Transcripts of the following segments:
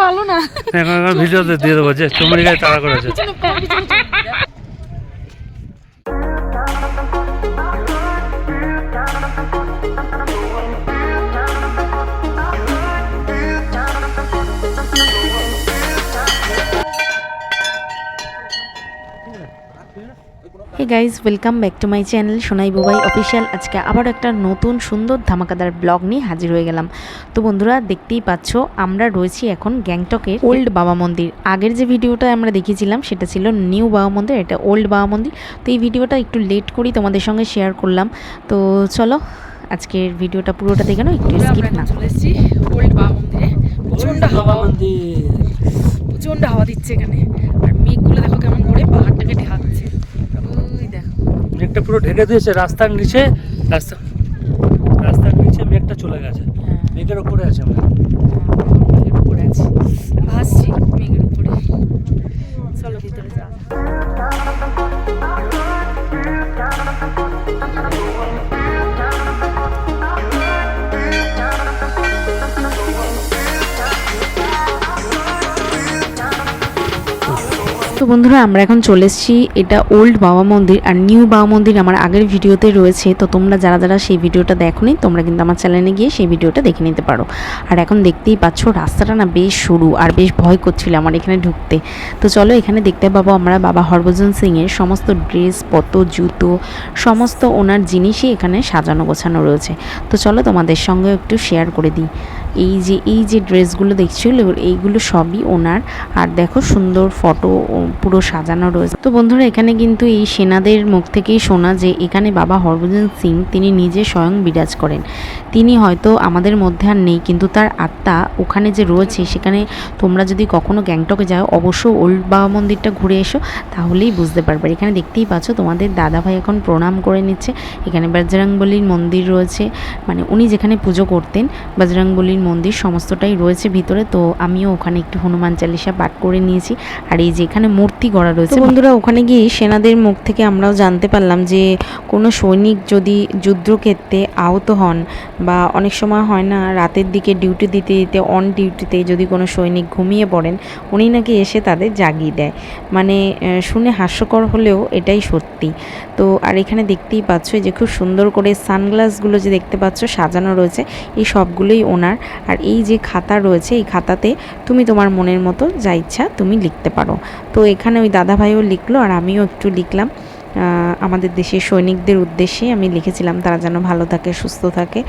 ভালো না। এখন এখন ভিডিওতে দিয়ে দেবো যে চুমড়ি গায়ে তাড়া করেছে। Guys welcome back to my channel Sonai Bubai official আজকে আবার একটা নতুন সুন্দর ধামাকাদার ব্লগ নিয়ে হাজির হয়ে গেলাম। তো বন্ধুরা দেখতেই পাচ্ছ আমরা রয়েছি এখন গ্যাংটকের ওল্ড বাবা মন্দির আগের যে ভিডিওটা আমরা দেখেছিলাম সেটা ছিল নিউ বাবা মন্দির এটা ওল্ড বাবা মন্দির তো এই ভিডিওটা একটু লেট করি তোমাদের সঙ্গে শেয়ার করলাম। তো চলো আজকের ভিডিওটা পুরোটা দেখে নাও একটু আমরা স্কিপ না। চলে এসেছি ওল্ড বাবা মন্দিরে প্রচণ্ড হাওয়া। প্রচণ্ড হাওয়া দিচ্ছে এখানে। আর মেঘগুলো দেখো কেমন করে পাহাড়টাকে ঢাকছে মেঘটা পুরো ঢেকে দিয়েছে রাস্তার নিচে রাস্তা রাস্তার নিচে মেঘটা চলে গেছে। হ্যাঁ। মেঘের ওপরে আছে আমরা মেঘের উপরে আছি। ভাসছি মেঘের বন্ধুরা, আমরা এখন চলে এসেছি। এটা ওল্ড বাবা মন্দির আর নিউ বাবা মন্দির আমার আগের ভিডিওতে রয়েছে। তো তোমরা যারা যারা সেই ভিডিওটা দেখোনি, তোমরা কিন্তু আমার চ্যানেলে গিয়ে সেই ভিডিওটা দেখে নিতে পারো। আর এখন দেখতেই পাচ্ছ, রাস্তাটা না বেশ সরু আর বেশ ভয় করছিল আমার এখানে ঢুকতে। তো চলো এখানে দেখতে পাবো আমরা বাবা হরভজন সিংয়ের সমস্ত ড্রেস পত জুতো, সমস্ত ওনার জিনিসই এখানে সাজানো গোছানো রয়েছে। তো চলো তোমাদের সঙ্গে একটু শেয়ার করে দিই। এই যে এই যে ড্রেসগুলো দেখছিল এইগুলো সবই ওনার। আর দেখো সুন্দর ফটো পুরো সাজানো রয়েছে। তো বন্ধুরা, এখানে কিন্তু এই সেনাদের মুখ থেকেই শোনা যে, এখানে বাবা হরভজন সিং, তিনি নিজে স্বয়ং বিরাজ করেন। তিনি হয়তো আমাদের মধ্যে আর নেই, কিন্তু তার আত্মা ওখানে যে রয়েছে, সেখানে তোমরা যদি কখনো গ্যাংটকে যাও, অবশ্য ওল্ড বাবা মন্দিরটা ঘুরে এসো, তাহলেই বুঝতে পারবে। এখানে দেখতেই পাচ্ছ, তোমাদের দাদাভাই এখন প্রণাম করে নিচ্ছে। এখানে বজরংবলির মন্দির রয়েছে। মানে উনি যেখানে পুজো করতেন, বজরংবলির মন্দির সমস্তটাই রয়েছে ভিতরে, তো আমিও ওখানে একটু হনুমান চালিসা পাঠ করে নিয়েছি। আর এই যে এখানে মূর্তি গড়া রয়েছে বন্ধুরা, ওখানে গিয়ে সেনাদের মুখ থেকে আমরাও জানতে পারলাম যে কোনো সৈনিক যদি যুদ্ধক্ষেত্রে আহত হন বা অনেক সময় হয় না রাতের দিকে ডিউটি দিতে দিতে অন ডিউটিতে যদি কোনো সৈনিক ঘুমিয়ে পড়েন উনি নাকি এসে তাদের জাগিয়ে দেয়। মানে শুনে হাস্যকর হলেও এটাই সত্যি। তো, আর এখানে দেখতেই পাচ্ছ যে খুব সুন্দর করে সানগ্লাসগুলো যে দেখতে পাচ্ছ সাজানো রয়েছে, এই সবগুলোই ওনার আর এই যে খাতা রয়েছে, এই খাতাতে তুমি তোমার মনের মতো যা ইচ্ছা তুমি লিখতে পারো। তো এখানে ওই দাদাভাইও লিখলো আর আমিও একটু লিখলাম। আমাদের দেশের সৈনিকদের উদ্দেশ্যে আমি লিখেছিলাম, তারা যেন ভালো থাকে, সুস্থ থাকে।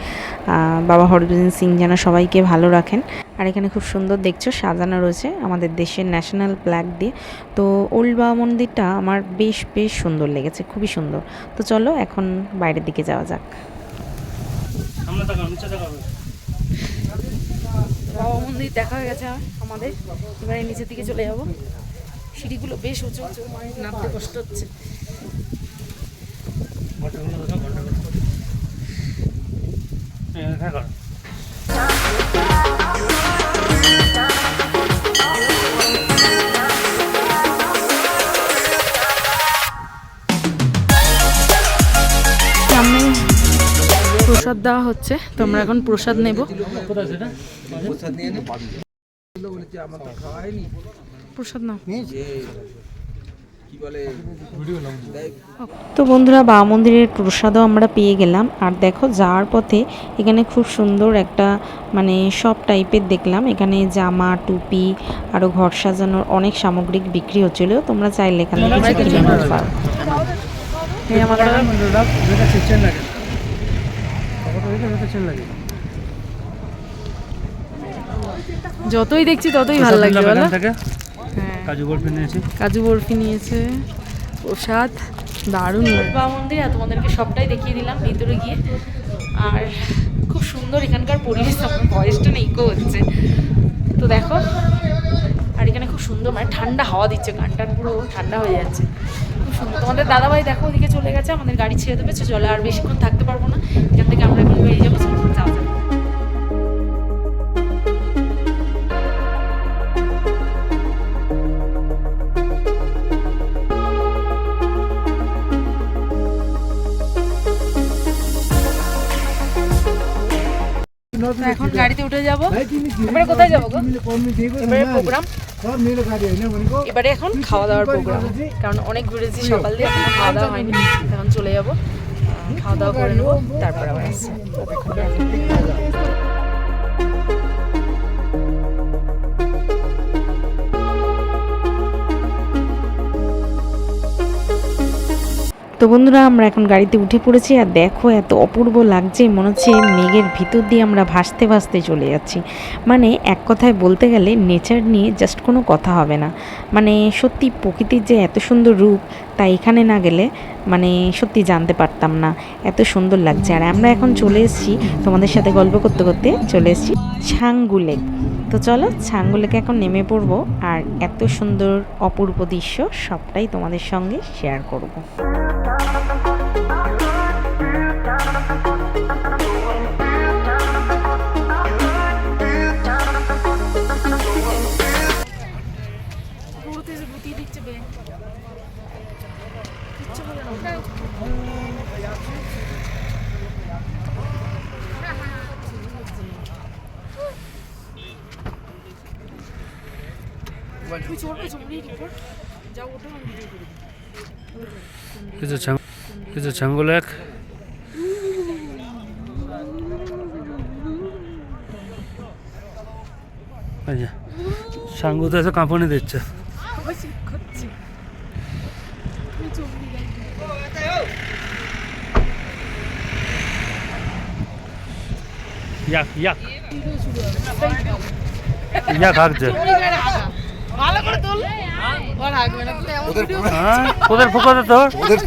বাবা হরভজন সিং যেন সবাইকে ভালো রাখেন। আর এখানে খুব সুন্দর দেখছ, সাজানো রয়েছে আমাদের দেশের ন্যাশনাল ফ্ল্যাগ দিয়ে। তো ওল্ড বাবা মন্দিরটা আমার বেশ বেশ সুন্দর লেগেছে, খুবই সুন্দর। তো চলো এখন বাইরের দিকে যাওয়া যাক তাকাও নিচে তাকাও বাবা মন্দির দেখা হয়ে গেছে আমাদের। এবারে নিচের দিকে চলে যাব। সিঁড়িগুলো বেশ উঁচু উঁচু, নামতে কষ্ট হচ্ছে। ঘন্টাগুলো প্রসাদ দেওয়া হচ্ছে। তো আমরা এখন প্রসাদ নেব। প্রসাদ নাও। তো বন্ধুরা বা মন্দিরের প্রসাদও আমরা পেয়ে গেলাম। আর দেখো যাওয়ার পথে এখানে খুব সুন্দর একটা মানে সব টাইপের দেখলাম। এখানে জামা টুপি আরও ঘর সাজানোর অনেক সামগ্রিক বিক্রি হচ্ছিল। তোমরা চাইলে এখান থেকে কিনে নিতে পারো। লাগে। যতই দেখছি ততই ভালো লাগছে বলো? হ্যাঁ। কাজু বরফি নিয়েছি কাজু বরফি নিয়েছে প্রসাদ দারুণ বাবা মন্দির আর তোমাদেরকে সবটাই দেখিয়ে দিলাম ভিতরে গিয়ে। আর খুব সুন্দর এখানকার পরিবেশ আমার ভয়েসটা নেই ইকো হচ্ছে। তো দেখো আর এখানে খুব সুন্দর মানে ঠান্ডা হাওয়া দিচ্ছে গানটার পুরো ঠান্ডা হয়ে যাচ্ছে। খুব সুন্দর। তোমাদের দাদাভাই দেখো ওদিকে চলে গেছে আমাদের গাড়ি ছেড়ে দেবে চলে আর বেশিক্ষণ থাকতে পারব না। এখান থেকে আমরা তো এখন গাড়িতে উঠে যাব। এবারে কোথায় যাব গো? এবারে প্রোগ্রাম এবারে এখন খাওয়া দাওয়ার প্রোগ্রাম কারণ অনেক ঘুরেছি সকাল দিয়ে খাওয়া দাওয়া হয়নি। এখন চলে যাব। খাওয়া দাওয়া করে নেব তারপর আবার আসছি। তো বন্ধুরা আমরা এখন গাড়িতে উঠে পড়েছি আর দেখো এত অপূর্ব লাগছে মনে হচ্ছে মেঘের ভিতর দিয়ে আমরা ভাসতে ভাসতে চলে যাচ্ছি। মানে এক কথায় বলতে গেলে নেচার নিয়ে জাস্ট কোনো কথা হবে না। মানে সত্যি প্রকৃতির যে এত সুন্দর রূপ তা এখানে না গেলে মানে সত্যি জানতে পারতাম না। এত সুন্দর লাগছে। আর আমরা এখন চলে এসেছি, তোমাদের সাথে গল্প করতে করতে চলে এসেছি ছাঙ্গুলে। তো চলো, ছাঙ্গুলেকে এখন নেমে পড়ব আর এত সুন্দর অপূর্ব দৃশ্য সবটাই তোমাদের সঙ্গে শেয়ার করব। যে ছাঙ্গল এক। এই যে সাঙ্গুতে এসে কাঁপানি দিচ্ছে। ইয়াক ইয়াক। ইয়াক হাঁকছে। ভালো করে তোল। ভিডিও হ্যাঁ ওদের ফুকাতে তোর। ওদের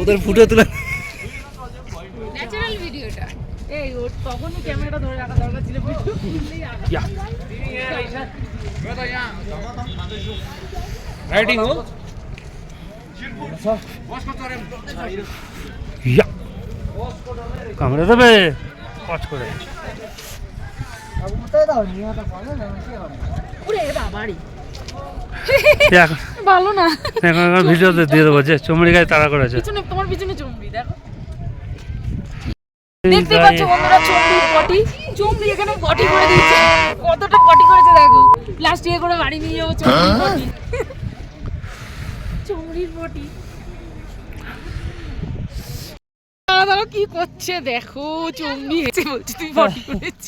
ওদের ফুটে তুলে। ন্যাচারাল ভিডিওটা এই ওর তখনই ক্যামেরাটা ধরে রাখা দরকার ছিল ইয়াক ইয়া। কামড়ে দেবে? ভালো না। এখন এখন ভিডিওতে দিয়ে দেবো যে চমড়ি গায়ে তাড়া করেছে। পিছনে তোমার পিছনে চুমড়ি দেখো। দেখতে পাচ্ছ বন্ধুরা চুমড়ির পটি চুমড়ি এখানে পটি করে দিয়েছে। কতটা পটি করেছে দেখো। প্লাস্টিকে করে বাড়ি নিয়ে যাব চুমড়ির পটি চুমড়ির পটি দাঁড়া দাঁড়া কি করছে? দেখো চুমড়ি হেসে বলছি তুই পটি করেছিস।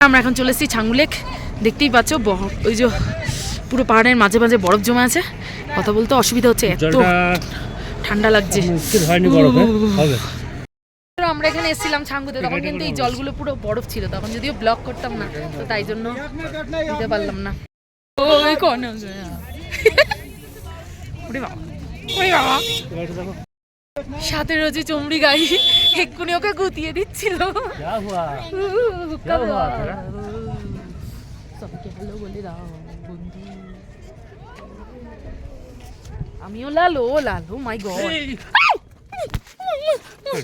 আমরা এখন চলে এসেছি ছাঙ্গুলেক। দেখতেই পাচ্ছ ওই যে পুরো পাহাড়ের মাঝে মাঝে বরফ জমে আছে। কথা বলতে অসুবিধা হচ্ছে এত ঠান্ডা লাগছে। আমরা এখানে এসেছিলাম ছাঙ্গুতে তখন কিন্তু এই জলগুলো পুরো বরফ ছিল তখন যদিও ব্লক করতাম না তো তাই জন্য দিতে পারলাম না। সাথে রয়েছে চমড়ি গাই এক্ষুনি ওকে গুতিয়ে দিচ্ছিল। বলে দাও। আমিও লালো লালো মাই গড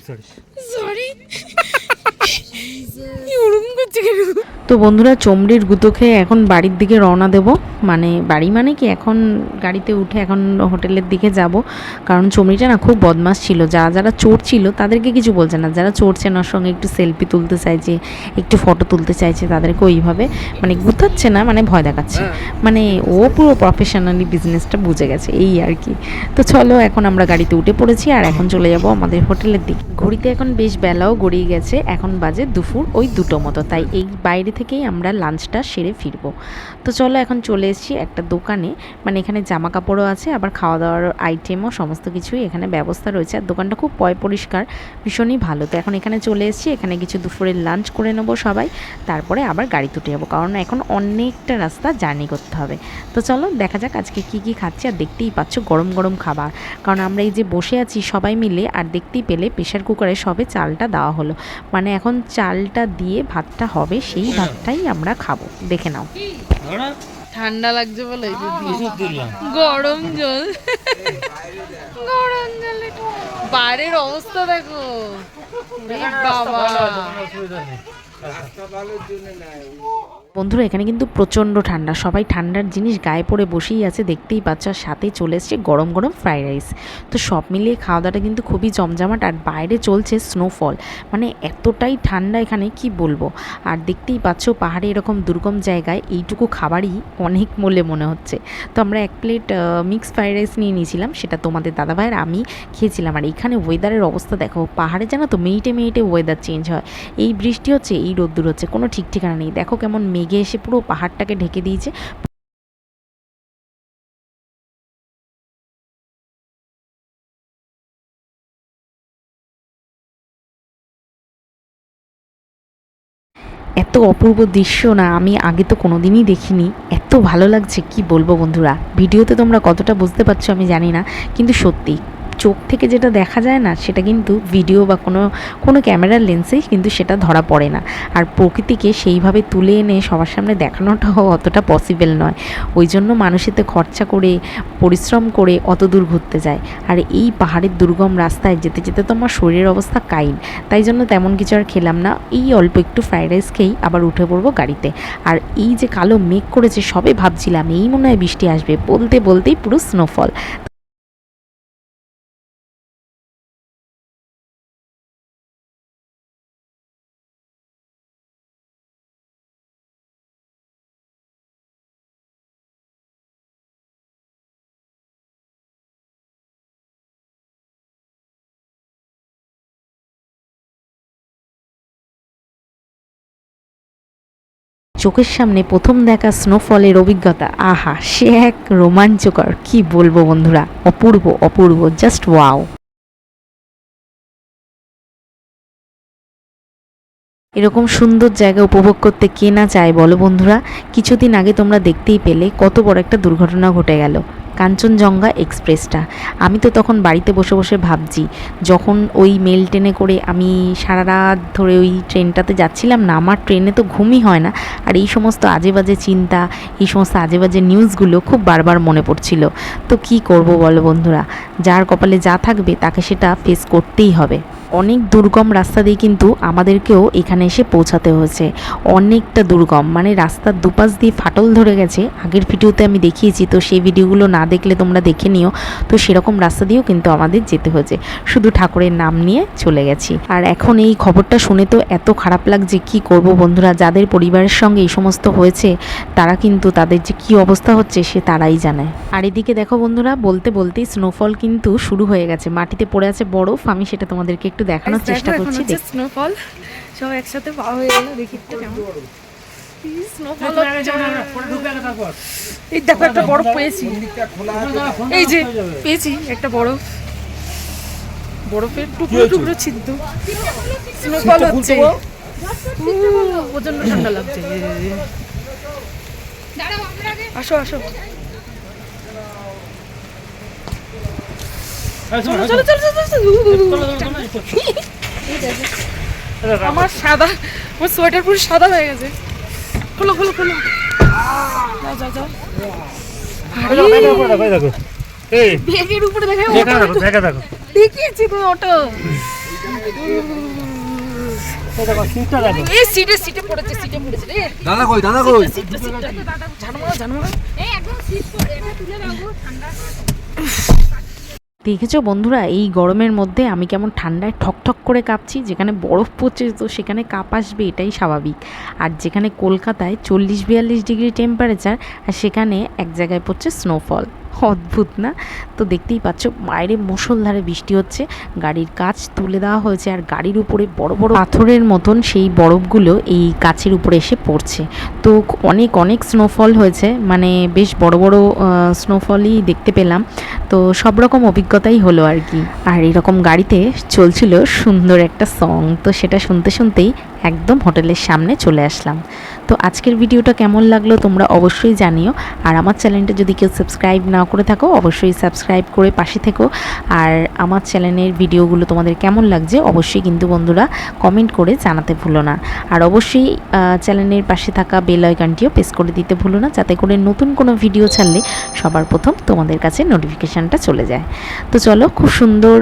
সরি. সরি তো বন্ধুরা চমড়ির গুঁতো খেয়ে এখন বাড়ির দিকে রওনা দেব। মানে বাড়ি মানে কি এখন গাড়িতে উঠে এখন হোটেলের দিকে যাব। কারণ চমড়িটা না খুব বদমাস ছিল। যারা যারা চোর ছিল তাদেরকে কিছু বলছে না। যারা চড়ছে না সঙ্গে একটু সেলফি তুলতে চাইছে একটু ফটো তুলতে চাইছে তাদেরকে ওইভাবে মানে গুতাচ্ছে না মানে ভয় দেখাচ্ছে। মানে ও পুরো প্রফেশনালি বিজনেসটা বুঝে গেছে এই আর কি। তো চলো এখন আমরা গাড়িতে উঠে পড়েছি আর এখন চলে যাব আমাদের হোটেলের দিকে। ঘড়িতে এখন বেশ বেলাও গড়িয়ে গেছে। এখন বাজে দুপুর ওই দুটো মতো। তাই এই বাইরে থেকেই আমরা লাঞ্চটা সেরে ফিরবো। তো চলো এখন চলে এসেছি একটা দোকানে। মানে এখানে জামা কাপড়ও আছে, আবার খাওয়া দাওয়ার আইটেমও সমস্ত কিছুই এখানে ব্যবস্থা রয়েছে। আর দোকানটা খুব পয় পরিষ্কার, ভীষণই ভালো। তো এখন এখানে চলে এসেছি, এখানে কিছু দুপুরের লাঞ্চ করে নেব সবাই। তারপরে আবার গাড়ি তুটে যাব কারণ এখন অনেকটা রাস্তা জার্নি করতে হবে। তো চলো দেখা যাক আজকে কি কি খাচ্ছি, আর দেখতেই পাচ্ছ গরম গরম খাবার। কারণ আমরা এই যে বসে আছি সবাই মিলে, আর দেখতেই পেলে প্রেশার কুকারে সবে চালটা দেওয়া হলো। মানে এখন চালটা দিয়ে ভাতটা হবে সেই ভাতটাই আমরা খাব। দেখে নাও। ঠান্ডা লাগছে বলে এই যে দিয়ে- ওষুধ দিলাম। গরম জল। গরম জলে বাড়ির অবস্থা দেখো। বাবা। বন্ধুরা, এখানে কিন্তু প্রচণ্ড ঠান্ডা। সবাই ঠান্ডার জিনিস গায়ে পড়ে বসেই আছে, দেখতেই পাচ্ছ, আর সাথে চলে এসছে গরম গরম ফ্রাইড রাইস। তো সব মিলিয়ে খাওয়া দাওয়াটা কিন্তু খুবই জমজমাট, আর বাইরে চলছে স্নোফল মানে এতটাই ঠান্ডা এখানে, কি বলব? আর দেখতেই পাচ্ছ, পাহাড়ে এরকম দুর্গম জায়গায় এইটুকু খাবারই অনেক মূল্যে মনে হচ্ছে। তো আমরা এক প্লেট মিক্স ফ্রাইড রাইস নিয়ে নিয়েছিলাম, সেটা তোমাদের দাদাভাইয়ের, আমি খেয়েছিলাম। আর এখানে ওয়েদারের অবস্থা দেখো, পাহাড়ে জানো তো মিনিটে মিনিটে ওয়েদার চেঞ্জ হয়। এই বৃষ্টি হচ্ছে, এই রোদ্দুর হচ্ছে, কোনো ঠিক ঠিকানা নেই। দেখো কেমন মেঘে এসে পুরো পাহাড়টাকে ঢেকে দিয়েছে। এত অপূর্ব দৃশ্য না, আমি আগে তো কোনোদিনই দেখিনি। এত ভালো লাগছে, কি বলব বন্ধুরা? ভিডিওতে তোমরা কতটা বুঝতে পারছ আমি জানি না, কিন্তু সত্যি চোখ থেকে যেটা দেখা যায় না, সেটা কিন্তু ভিডিও বা কোনো কোনো ক্যামেরার লেন্সেই কিন্তু সেটা ধরা পড়ে না। আর প্রকৃতিকে সেইভাবে তুলে এনে সবার সামনে দেখানোটাও অতটা পসিবল নয়। ওই জন্য মানুষ এতে খরচা করে, পরিশ্রম করে অত দূর ঘুরতে যায়। আর এই পাহাড়ের দুর্গম রাস্তায় যেতে যেতে তো আমার শরীরের অবস্থা কাইন। তাই জন্য তেমন কিছু আর খেলাম না। এই অল্প একটু ফ্রাইড রাইস খেয়েই আবার উঠে পড়ব গাড়িতে। আর এই যে কালো মেঘ করেছে, সবে ভাবছিলাম, এই মনে হয় বৃষ্টি আসবে। বলতে বলতেই পুরো স্নোফল চোখের সামনে প্রথম দেখা স্নোফলের অভিজ্ঞতা। আহা, সে এক রোমাঞ্চকর। কি বলব বন্ধুরা? অপূর্ব অপূর্ব জাস্ট ওয়াও এরকম সুন্দর জায়গা উপভোগ করতে কে না চায় বলো বন্ধুরা? কিছুদিন আগে তোমরা দেখতেই পেলে কত বড় একটা দুর্ঘটনা ঘটে গেল। কাঞ্চনজঙ্ঘা এক্সপ্রেসটা। আমি তো তখন বাড়িতে বসে বসে ভাবছি, যখন ওই মেল ট্রেনে করে আমি সারা রাত ধরে ওই ট্রেনটাতে যাচ্ছিলাম না, আমার ট্রেনে তো ঘুমই হয় না। আর এই সমস্ত আজে বাজে চিন্তা, এই সমস্ত আজে বাজে নিউজগুলো খুব বারবার মনে পড়ছিল। তো কি করব বলো বন্ধুরা, যার কপালে যা থাকবে তাকে সেটা ফেস করতেই হবে। অনেক দুর্গম রাস্তা দিয়ে কিন্তু আমাদেরকেও এখানে এসে পৌঁছাতে হয়েছে। অনেকটা দুর্গম মানে রাস্তার দুপাশ দিয়ে ফাটল ধরে গেছে। আগের ভিডিওতে আমি দেখিয়েছি, তো সেই ভিডিওগুলো না দেখলে তোমরা দেখে নিও। তো সেরকম রাস্তা দিয়েও কিন্তু আমাদের যেতে হয়েছে। শুধু ঠাকুরের নাম নিয়ে চলে গেছি। আর এখন এই খবরটা শুনে তো এত খারাপ লাগছে, কি করব বন্ধুরা? যাদের পরিবারের সঙ্গে এই সমস্ত হয়েছে, তারা কিন্তু তাদের যে কি অবস্থা হচ্ছে, সে তারাই জানায় আর এদিকে দেখো বন্ধুরা, বলতে বলতেই স্নোফল কিন্তু শুরু হয়ে গেছে। মাটিতে পড়ে আছে বরফ, আমি সেটা তোমাদেরকে দেখানোর চেষ্টা করছি দেখ। স্নোফল সব একসাথে পাওয়া হয়ে গেল দেখি একটু কেমন। এই দেখো একটা বরফ পেয়েছি। এই যে পেয়েছি একটা বরফ বরফের টুকরো টুকরো ছিদ্র। স্নোফল হচ্ছে। প্রচণ্ড ঠান্ডা লাগছে। আসো আসো। চলো চলো চলো চলো, চলো আমার সাদা আমার সোয়েটার পুরো সাদা হয়ে গেছে খোলো খোলো খোলো যাও যাও যাও আরে, দেখো এই বেগের উপরে দেখে দেখা দেখো দেখিয়েছি তুমি অটো এই দেখো সিটটা দেখো এই সিটে সিটে পড়েছে সিটে পড়েছে রে দাদা কই দাদা কই দেখেছ বন্ধুরা, এই গরমের মধ্যে আমি কেমন ঠান্ডায় ঠকঠক করে কাঁপছি, যেখানে বরফ পড়ছে তো সেখানে কাঁপ আসবে, এটাই স্বাভাবিক। আর যেখানে কলকাতায় চল্লিশ বিয়াল্লিশ ডিগ্রি টেম্পারেচার আর সেখানে এক জায়গায় পড়ছে স্নোফল অদ্ভুত না? তো দেখতেই পাচ্ছ, বাইরে মুষলধারে বৃষ্টি হচ্ছে, গাড়ির কাচ তুলে দেওয়া হয়েছে আর গাড়ির উপরে বড় বড় পাথরের মতন সেই বরফগুলো এই কাচের উপরে এসে পড়ছে। তো অনেক অনেক স্নোফল হয়েছে মানে বেশ বড় বড় স্নোফলই দেখতে পেলাম। তো সব রকম অভিজ্ঞতাই হলো আর কি। আর এরকম গাড়িতে চলছিল সুন্দর একটা সং তো সেটা শুনতে শুনতেই একদম হোটেলের সামনে চলে আসলাম। তো আজকের ভিডিওটা কেমন লাগল তোমরা অবশ্যই জানিও, আর আমার চ্যানেলটা যদি কেউ সাবস্ক্রাইব না করে থাকো, অবশ্যই সাবস্ক্রাইব করে পাশে থেকো। আর আমার চ্যানেলের ভিডিওগুলো তোমাদের কেমন লাগছে, অবশ্যই কিন্তু বন্ধুরা কমেন্ট করে জানাতে ভুলো না। আর অবশ্যই চ্যানেলের পাশে থাকা বেল আইকনটিও প্রেস করে দিতে ভুলো না, যাতে করে নতুন কোনো ভিডিও ছাড়লে সবার প্রথম তোমাদের কাছে নোটিফিকেশানটা চলে যায়। তো চলো, খুব সুন্দর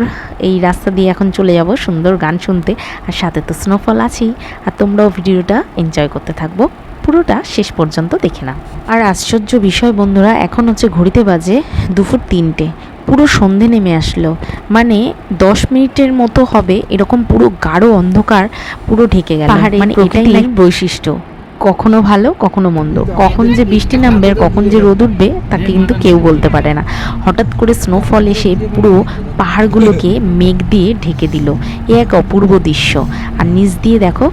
এই রাস্তা দিয়ে এখন চলে যাব, সুন্দর গান শুনতে। আর সাথে তো স্নোফল আছেই। আর তোমরাও ভিডিওটা এনজয় করতে থাকব। পুরোটা শেষ পর্যন্ত দেখে নাও। আর আশ্চর্য বিষয় বন্ধুরা এখন হচ্ছে ঘড়িতে বাজে দুপুর তিনটে। পুরো সন্ধে নেমে আসলো। মানে দশ মিনিটের মতো হবে এরকম পুরো গাঢ় অন্ধকার পুরো ঢেকে গেল। মানে এটাই বৈশিষ্ট্য। কখনো ভালো কখনো মন্দ। কখন যে বৃষ্টি নামবে কখন যে রোদ উঠবে তাকে কিন্তু কেউ বলতে পারে না। হঠাৎ করে স্নোফল এসে পুরো পাহাড়গুলোকে মেঘ দিয়ে ঢেকে দিল। এ এক অপূর্ব দৃশ্য। আর নিচ দিয়ে দেখো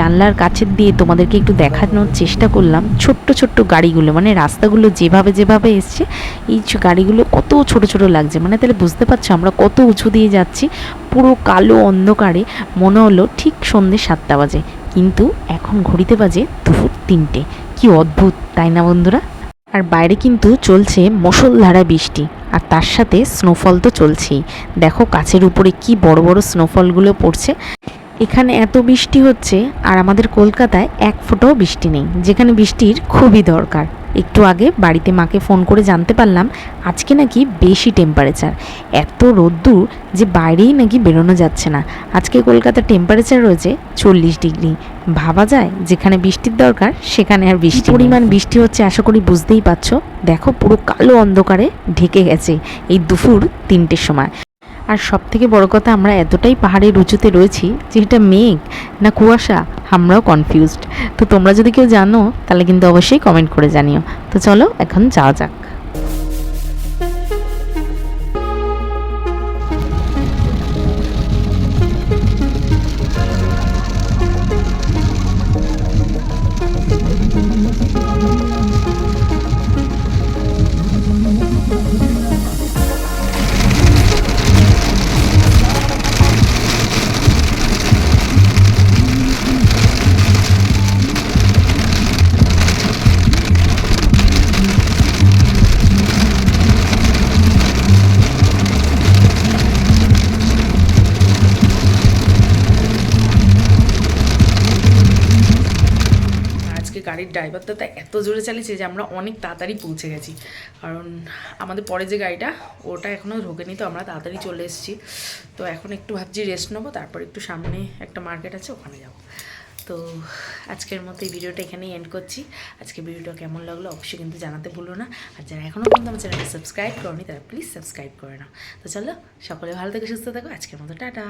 জানলার কাছের দিয়ে তোমাদেরকে একটু দেখানোর চেষ্টা করলাম। ছোট্ট ছোট্ট গাড়িগুলো মানে রাস্তাগুলো যেভাবে যেভাবে এসছে, এই গাড়িগুলো কত ছোট ছোট লাগছে। মানে তাহলে বুঝতে পারছ আমরা কত উঁচু দিয়ে যাচ্ছি, পুরো কালো অন্ধকারে, মনে হলো ঠিক সন্ধ্যে সাতটা বাজে। কিন্তু এখন ঘড়িতে বাজে দুপুর তিনটে। কি অদ্ভুত, তাই না বন্ধুরা? আর বাইরে কিন্তু চলছে মুষলধারা বৃষ্টি, আর তার সাথে স্নোফল তো চলছেই। দেখো কাছের উপরে কি বড় বড় স্নোফলগুলো পড়ছে। এখানে এত বৃষ্টি হচ্ছে আর আমাদের কলকাতায় এক ফোঁটাও বৃষ্টি নেই, যেখানে বৃষ্টির খুবই দরকার। একটু আগে বাড়িতে মাকে ফোন করে জানতে পারলাম, আজকে নাকি বেশি টেম্পারেচার এত রোদ্দুর যে বাইরেই নাকি বেরোনো যাচ্ছে না। আজকে কলকাতার টেম্পারেচার রয়েছে চল্লিশ ডিগ্রি। ভাবা যায় যেখানে বৃষ্টির দরকার, সেখানে আর বৃষ্টি পরিমাণ বৃষ্টি হচ্ছে আশা করি বুঝতেই পারছ। দেখো পুরো কালো অন্ধকারে ঢেকে গেছে এই দুপুর তিনটের সময়। আর সব থেকে বড় কথা, আমরা এতটাই পাহাড়ের উঁচুতে রয়েছি যে এটা মেঘ না কুয়াশা, আমরাও কনফিউজড তো তোমরা যদি কেউ জানো, তাহলে কিন্তু অবশ্যই কমেন্ট করে জানিও। তো চলো, এখন যাওয়া যাক। ড্রাইভারটা তো এত জোরে চালিয়েছে যে আমরা অনেক তাড়াতাড়ি পৌঁছে গেছি। কারণ আমাদের পরে যে গাড়িটা, ওটা এখনও ঢোকেনি, তো আমরা তাড়াতাড়ি চলে এসেছি। তো এখন একটু ভাবছি রেস্ট নেব, তারপর একটু সামনে একটা মার্কেট আছে, ওখানে যাব। তো আজকের মতো এই ভিডিওটা এখানেই এন্ড করছি। আজকে ভিডিওটা কেমন লাগল অবশ্যই কিন্তু জানাতে ভুলো না। আর যারা এখনও পর্যন্ত আমার চ্যানেলটা সাবস্ক্রাইব করনি, তারা প্লিজ সাবস্ক্রাইব করে নাও। তো চলো, সকলে ভালো থেকে, সুস্থ থাকো। আজকের মতো টাটা।